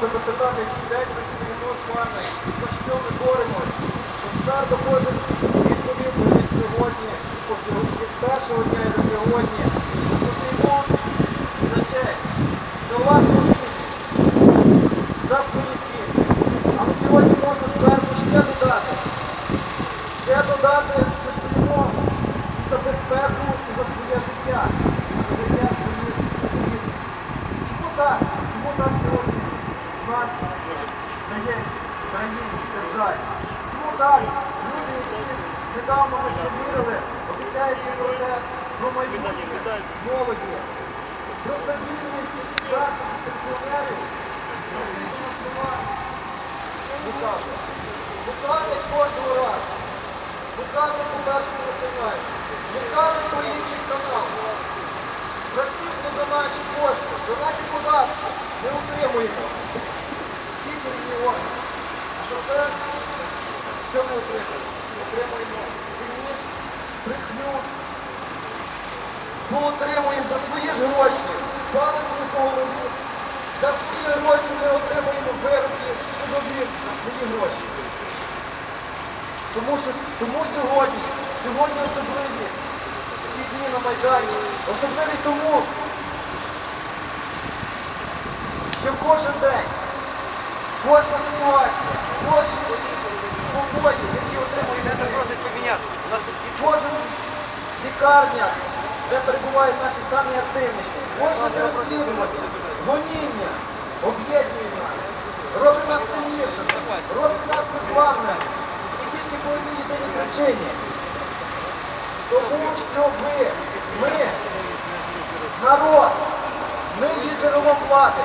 би запитати, чи день ми стоїмо з вами, за що ми боремось. Старто кожен відповів від сьогодні, від першого дня і до сьогодні, що стоїмо за честь, за власну гідність, за свої сім'ї. Але сьогодні можна зверху ще додати. Ще додати, що стоїмо за безпеку і за своє життя, за життя своїх дітей. Чому так? Чому так сьогодні в нас стає в країні, державі? Чому так? Люди, які недавно ми ще вірили, обіцяючи про те, про майбутнє молоді, про стабільність наших пенсіонерів, практично слова Букови. Букови кожного разу. Букови по першому націоналі. Букови по інших каналах. Практично за наші кошти, за наші податки ми утримуємо. Скільки мільйонів. А що це? Що ми отримуємо? Отримуємо цінність, брехню. Ми отримуємо за свої ж гроші. Палицю голову. За свої гроші ми отримуємо вироки судові за свої гроші. Тому що тому сьогодні, сьогодні особливі ці дні на Майдані, особливі тому, що кожен день, кожна ситуація, кожні свободі, які отримує Это просить поменяться. У нас тут кожен лікарня, де перебувають наші самі активніші, кожне переслідування, гоніння, об'єднує нас, робить нас сильнішими, робить нас незламними. І тільки по одній єдиній причині. Тому що ви, ми, народ, ми є джерелом влади.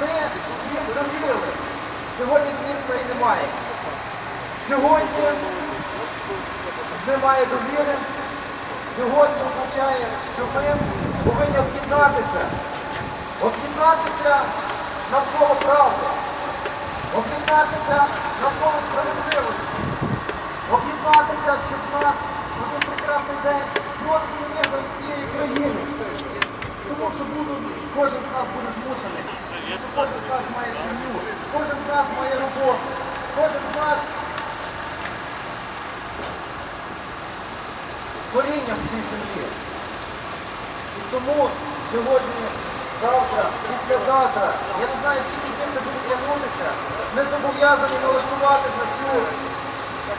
Ми їм довірили. Сьогодні довіри цієї немає. Сьогодні немає довіри. Сьогодні означає, що ми повинні об'єднатися. Об'єднатися навколо правди. Об'єднатися навколо справедливості. Об'єднатися, щоб нас в один прекрасний день просто не з цієї країни. Тому що будуть, кожен з нас буде змушений. Кожен з нас має сім'ю, кожен з нас має роботу, кожен з нас корінням цій сім'ї. І тому сьогодні, завтра, післязавтра, я не знаю, скільки днів це буде тягнутися, ми зобов'язані налаштуватися на цю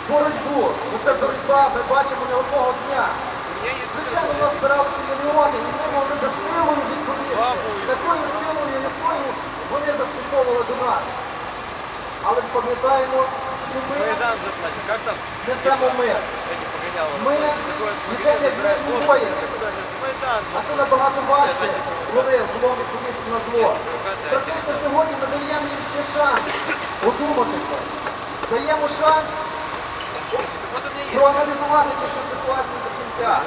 боротьбу. Бо це боротьба, ми бачимо не одного дня. Звичайно, у нас збиралися мільйони, і ми могли би силою відповісти. Такою силою, якою вони застосовували до нас. Але пам'ятаємо, що ми несемо мир. Ми йдемо не мирні А це набагато важче, коли зло комусь на зло. Практично сьогодні ми даємо їм ще шанс одуматися. Даємо шанс проаналізувати цю ситуацію до кінця.